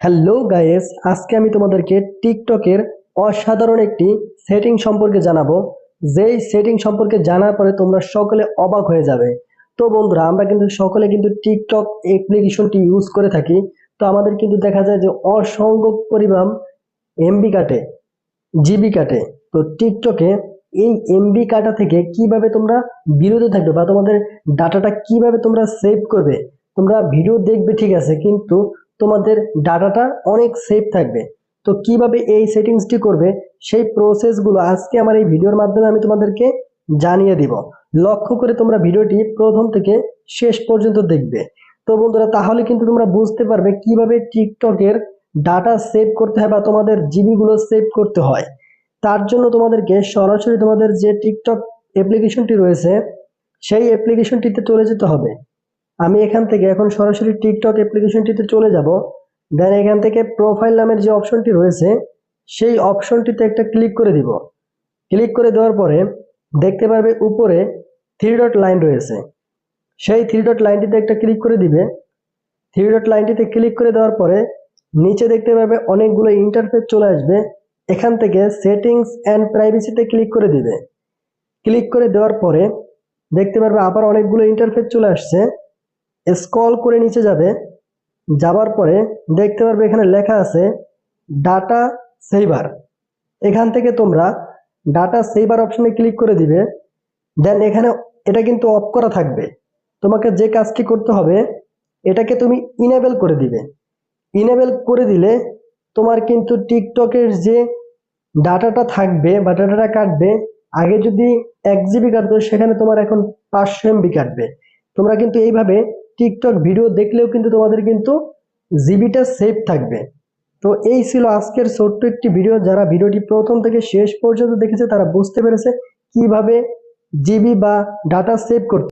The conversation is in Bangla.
হ্যালো গাইস আজকে আমি তোমাদেরকে টিকটকের অসাধারণ একটি সেটিং সম্পর্কে জানাব। যেই সেটিং সম্পর্কে জানার পরে তোমরা সকলে অবাক হয়ে যাবে। তো বন্ধুরা, আমরা কিন্তু সকলে কিন্তু টিকটক অ্যাপ্লিকেশনটি ইউজ করে থাকি। তো আমাদের কিন্তু দেখা যায় যে অসংখ্য পরিমাণ এমবি কাটে জিবি কাটে। তো টিকটকে এই এমবি কাটা থেকে কীভাবে তোমরা বিরত থাকবে বা তোমাদের ডাটাটা কীভাবে তোমরা সেভ করবে, তোমরা ভিডিও দেখবে ঠিক আছে, কিন্তু তোমাদের ডাটাটা অনেক সেফ থাকবে। তো কীভাবে এই সেটিংসটি করবে, সেই প্রসেসগুলো আজকে আমার এই ভিডিওর মাধ্যমে আমি তোমাদেরকে জানিয়ে দিব। লক্ষ্য করে তোমরা ভিডিওটি প্রথম থেকে শেষ পর্যন্ত দেখবে। তো বন্ধুরা, তাহলে কিন্তু তোমরা বুঝতে পারবে কীভাবে টিকটকের ডাটা সেভ করতে হয় বা তোমাদের জিবিগুলো সেভ করতে হয়। তার জন্য তোমাদেরকে সরাসরি তোমাদের যে টিকটক অ্যাপ্লিকেশনটি রয়েছে, সেই অ্যাপ্লিকেশনটিতে চলে যেতে হবে। আমি এখান থেকে এখন সরাসরি টিকটক অ্যাপ্লিকেশনটিতে চলে যাব। দেন এখান থেকে প্রোফাইল নামের যে অপশনটি রয়েছে, সেই অপশনটিতে একটা ক্লিক করে দিব। ক্লিক করে দেওয়ার পরে দেখতে পারবে উপরে থ্রি ডট লাইন রয়েছে। সেই থ্রি ডট লাইনটিতে একটা ক্লিক করে দিবে। থ্রি ডট লাইনটিতে ক্লিক করে দেওয়ার পরে নিচে দেখতে পাবে অনেকগুলো ইন্টারফেস চলে আসবে। এখান থেকে সেটিংস অ্যান্ড প্রাইভেসিতে ক্লিক করে দিবে। ক্লিক করে দেওয়ার পরে দেখতে পারবে আবার অনেকগুলো ইন্টারফেস চলে আসছে। স্ক্রল করে নিচে যাবে, যাবার পরে দেখতে পারবে এখানে লেখা আছে ডাটা সেভার এখান থেকে তোমরা ডাটা সেভার অপশনে ক্লিক করে দিবে দেন এখানে এটা কিন্তু অফ করা থাকবে। তোমাকে যে কাজটি করতে হবে, এটাকে তুমি ইনেবল করে দিবে। ইনেবল করে দিলে তোমার কিন্তু টিকটকের যে ডাটাটা থাকবে বা ডাটাটা কাটবে, আগে যদি এক জিবি কাটতো, সেখানে তোমার এখন পাঁচশো এমবি কাটবে। তোমরা কিন্তু এইভাবে টিকটক ভিডিও দেখলেও কিন্তু তোমাদের কিন্তু জিবিটা সেভ থাকবে। তো এই ছিল আজকের ছোট্ট একটি ভিডিও। যারা ভিডিওটি প্রথম থেকে শেষ পর্যন্ত দেখেছে, তারা বুঝতে পেরেছে কীভাবে জিবি বা ডাটা সেভ করতে